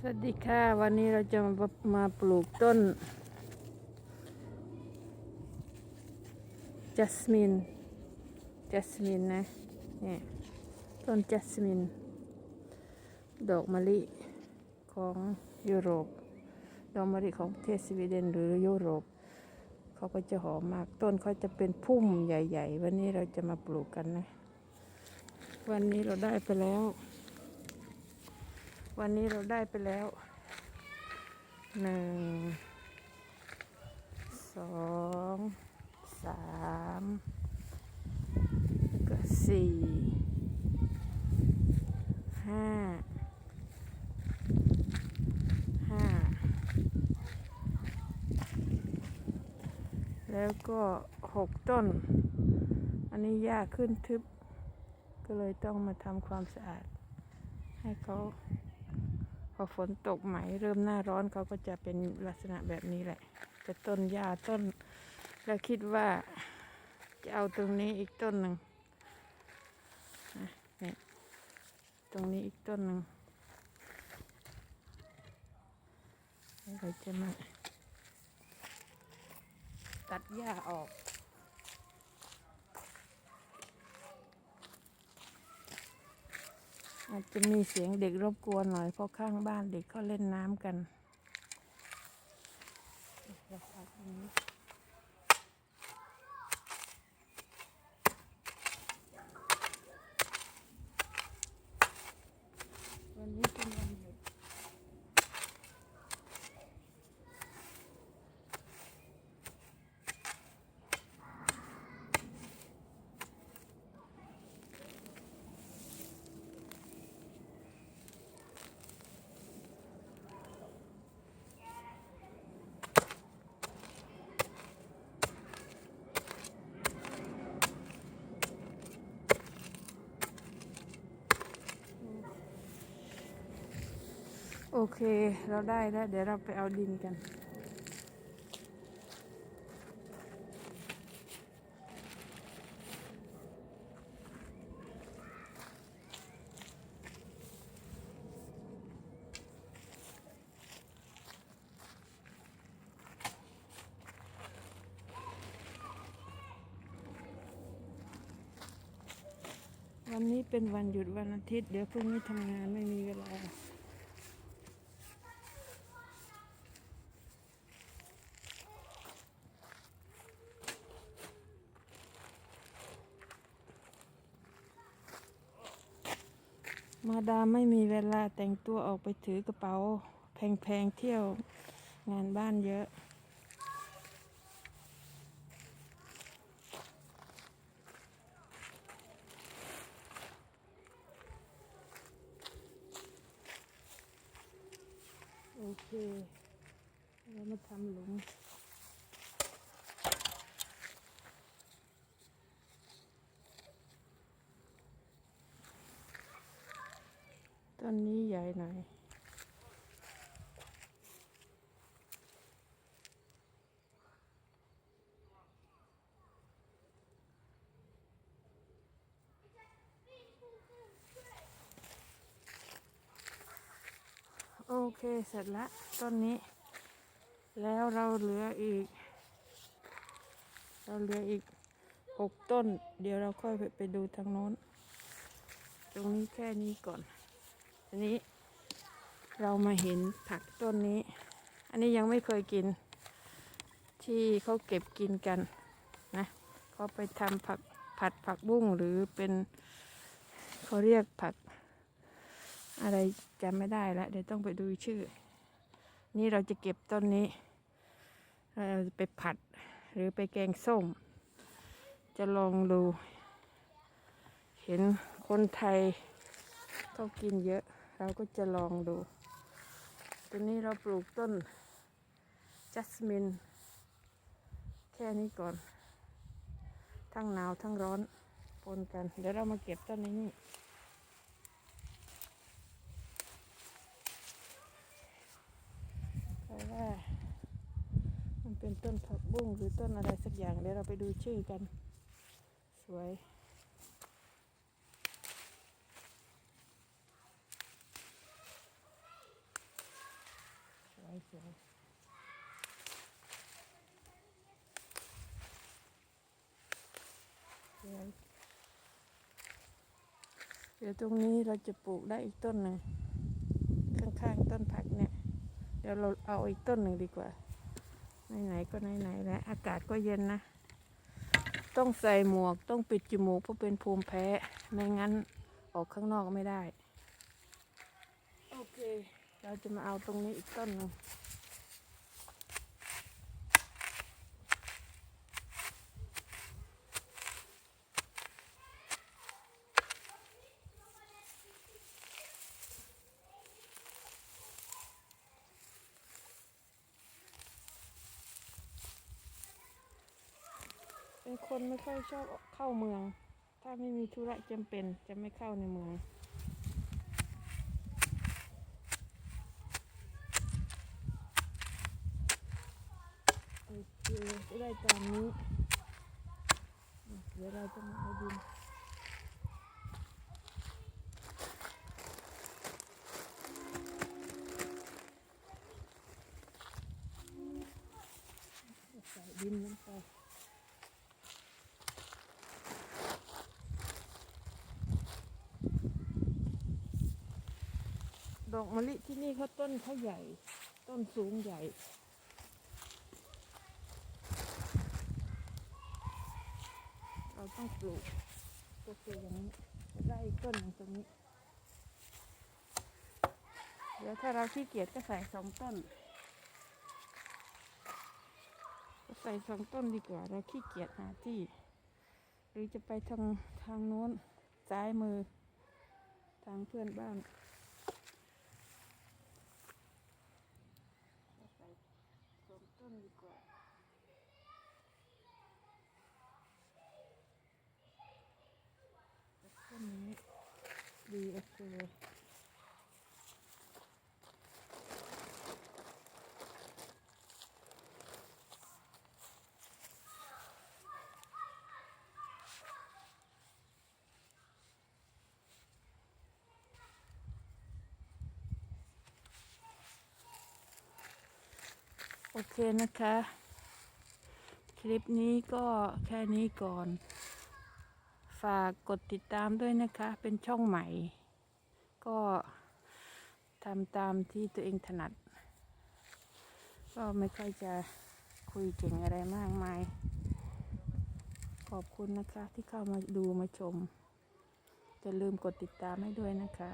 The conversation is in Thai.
สวัสดีค่ะ วันนี้เราจะมามาปลูกต้นจัสมินจัสมินนะเนี่ยต้นจัสมิน ดอกมะลิของยุโรป ดอกมะลิของประเทศสวีเดนหรือยุโรป เขาก็จะหอมมากต้นเขาจะเป็นพุ่มใหญ่ ๆ วันนี้เราจะมาปลูกกันนะ วันนี้เราได้ไปแล้ว วันนี้เราได้ไปแล้วหนึ่งสองสามก็สี่ห้าห้าแล้วก็หกต้น อันนี้หญ้าขึ้นทึบ ก็เลยต้องมาทำความสะอาดให้เขา อฝนตกไหมเริ่มหน้าร้อนเขาก็จะเป็นลักษณะแบบนี้แหละจะต้นหญ้าต้น แล้วคิดว่าจะเอาตรงนี้อีกต้นหนึ่งนะเนี่ยตรงนี้อีกต้นหนึ่งแล้วเราจะมาตัดหญ้าออก อาจจะมีเสียงเด็กรบกวนหน่อยเพราะข้างบ้านเด็กเขาเล่นน้ำกันเดี๋ยวพักตรงนี้วัน โอเค เราได้แล้ว เดี๋ยวเราไปเอาดินกัน วันนี้เป็นวันหยุดวันอาทิตย์ เดี๋ยวพรุ่งนี้ทำงานไม่มีเวลา มาดามไม่มีเวลาแต่งตัวออกไปถือกระเป๋า แพงๆเที่ยวงานบ้านเยอะ โอเค เรามาทำหลุม ต้นนี้ใหญ่หน่อยโอเค เสร็จละต้นนี้ แล้วเราเหลืออีก เราเหลืออีกหกต้น เดี๋ยวเราค่อยไปไปดูทางโน้น ตรงนี้แค่นี้ก่อน อันนี้ เรามาเห็นผักต้นนี้ อันนี้ยังไม่เคยกิน ที่เขาเก็บกินกันนะเขาไปทำผักผัดผักบุ้งหรือเป็นเขาเรียกผัก อะไรจำไม่ได้แล้ว เดี๋ยวต้องไปดูชื่อ นี่เราจะเก็บต้นนี้ เราจะไปผัดหรือไปแกงส้ม จะลองดู เห็นคนไทยเขากินเยอะ เราก็จะลองดูตอนนี้เราปลูกต้นจัสมิน แค่นี้ก่อน ทั้งหนาวทั้งร้อนปนกัน เดี๋ยวเรามาเก็บต้นนี้นี่เพราะว่ามันเป็นต้นผักบุ้งหรือต้นอะไรสักอย่าง เดี๋ยวเราไปดูชื่อกัน สวย สวยสวยเดี๋ยวตรงนี้เราจะปลูกได้อีกต้นหนึ่งข้างๆต้นผักเนี่ย เดี๋ยวเราเอาอีกต้นหนึ่งดีกว่าไหนๆก็ไหนๆแล้วอากาศก็เย็นนะ ต้องใส่หมวกต้องปิดจมูกเพราะเป็นภูมิแพ้ ไม่งั้นออกข้างนอกไม่ได้ โอเค เราจะมาเอาตรงนี้อีกต้นหนึงเป็นคนไม่ค่อยชอบเข้าเมือง ถ้าไม่มีธุระจำเป็นจะไม่เข้าในเมือง โอเคจะ ได้ตามนี้ เดี๋ยวเราจะมาเอาดินใส่ดินลงไปดอกมะลิที่นี่เขาต้นเขาใหญ่ ต้นสูงใหญ่ เรา ต้องปลูกก็คืออย่างนี้ได้อีกต้นตรงนี้ เดี๋ยวถ้าเราขี้เกียจก็ใส่สองต้นใส่สองต้นดีกว่า เราขี้เกียจหาที่ หรือจะไปทางทางโน้นซ้ายมือ ทางเพื่อนบ้านก็ใส่สองต้นดีกว่า ต้นนี้ โอเคโอเคนะคะ คลิปนี้ก็แค่นี้ก่อน ฝากกดติดตามด้วยนะคะ เป็นช่องใหม่ ก็ทำตามที่ตัวเองถนัด ก็ไม่ค่อยจะคุยเก่งอะไรมากมาย ขอบคุณนะคะที่เข้ามาดูมาชมจะลืมกดติดตามให้ด้วยนะคะ